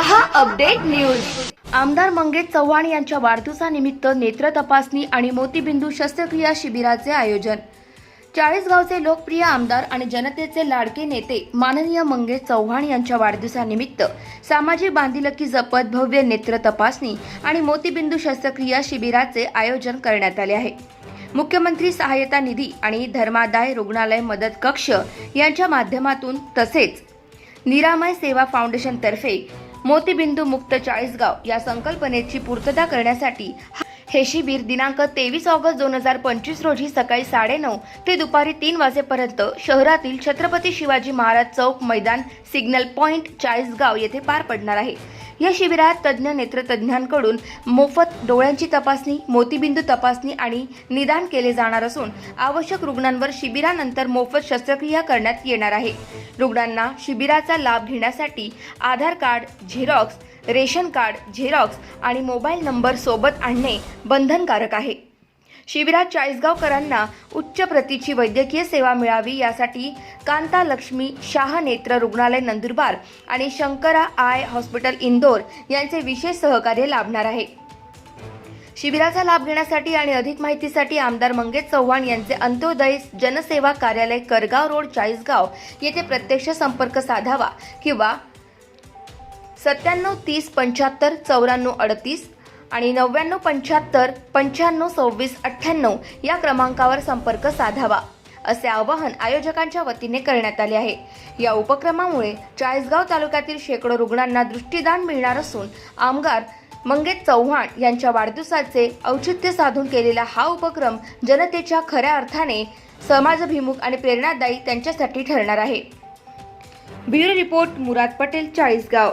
हा update news. आमदार मंगेश चव्हाण यांच्या वाढदिवसानिमित्त नेत्र तपासणी आणि मोतीबिंदू शस्त्रक्रिया शिबिराचे आयोजन. चाळीसगावचे लोकप्रिय आमदार आणि जनतेचे लाडके नेते माननीय मंगेश चव्हाण यांच्या वाढदिवसानिमित्त सामाजिक बांधिलकी जपत भव्य नेत्र तपासणी आणि मोतीबिंदू शस्त्रक्रिया शिबिराचे आयोजन करण्यात आले आहे. मुख्यमंत्री सहाय्यता निधी आणि धर्मादाय रुग्णालय मदत कक्ष यांच्या माध्यमातून तसेच निरामय सेवा फाउंडेशनतर्फे मोतीबिंदू मुक्त चाळीसगाव या संकल्पनेची पूर्तता करण्यासाठी हे शिबिर दिनांक तेवीस ऑगस्ट दोन हजार पंचवीस रोजी सकाळी साडेनऊ ते दुपारी तीन वाजेपर्यंत शहरातील छत्रपती शिवाजी महाराज चौक मैदान सिग्नल पॉइंट चाळीसगाव येथे पार पडणार आहे. या शिबिरात तज्ज्ञ नेत्रतज्ज्ञांकडून मोफत डोळ्यांची तपासणी मोतीबिंदू तपासणी आणि निदान केले जाणार असून आवश्यक रुग्णांवर शिबिरानंतर मोफत शस्त्रक्रिया करण्यात येणार आहे. रुग्णांना शिबिराचा लाभ घेण्यासाठी Aadhaar card xerox ration card xerox आणि मोबाईल नंबर सोबत आणणे बंधनकारक आहे. शिबिरात चाळीसगावकरांना उच्च प्रतीची वैद्यकीय सेवा मिळावी यासाठी कांता लक्ष्मी शाह नेत्र रुग्णालय नंदुरबार आणि शंकरा आय हॉस्पिटल इंदोर यांचे विशेष सहकार्य लाभणार आहे. शिबिराचा लाभ घेण्यासाठी आणि अधिक माहितीसाठी आमदार मंगेश चव्हाण यांचे अंत्योदय जनसेवा कार्यालय करगाव रोड चाळीसगाव येथे प्रत्यक्ष संपर्क साधावा किंवा सत्त्याण्णव तीस पंच्याहत्तर चौऱ्याण्णव अडतीस आणि नव्याण्णव पंच्याहत्तर पंच्याण्णव सव्वीस अठ्ठ्याण्णव या क्रमांकावर संपर्क साधावा असे आवाहन आयोजकांच्या वतीने करण्यात आले आहे. या उपक्रमामुळे चाळीसगाव तालुक्यातील शेकडो रुग्णांना दृष्टीदान मिळणार असून आमदार मंगेश चव्हाण यांच्या वाढदिवसाचे औचित्य साधून केलेला हा उपक्रम जनतेच्या खऱ्या अर्थाने समाजभिमुख आणि प्रेरणादायी त्यांच्यासाठी ठरणार आहे. Bureau report Murad Patel Chalisgaon.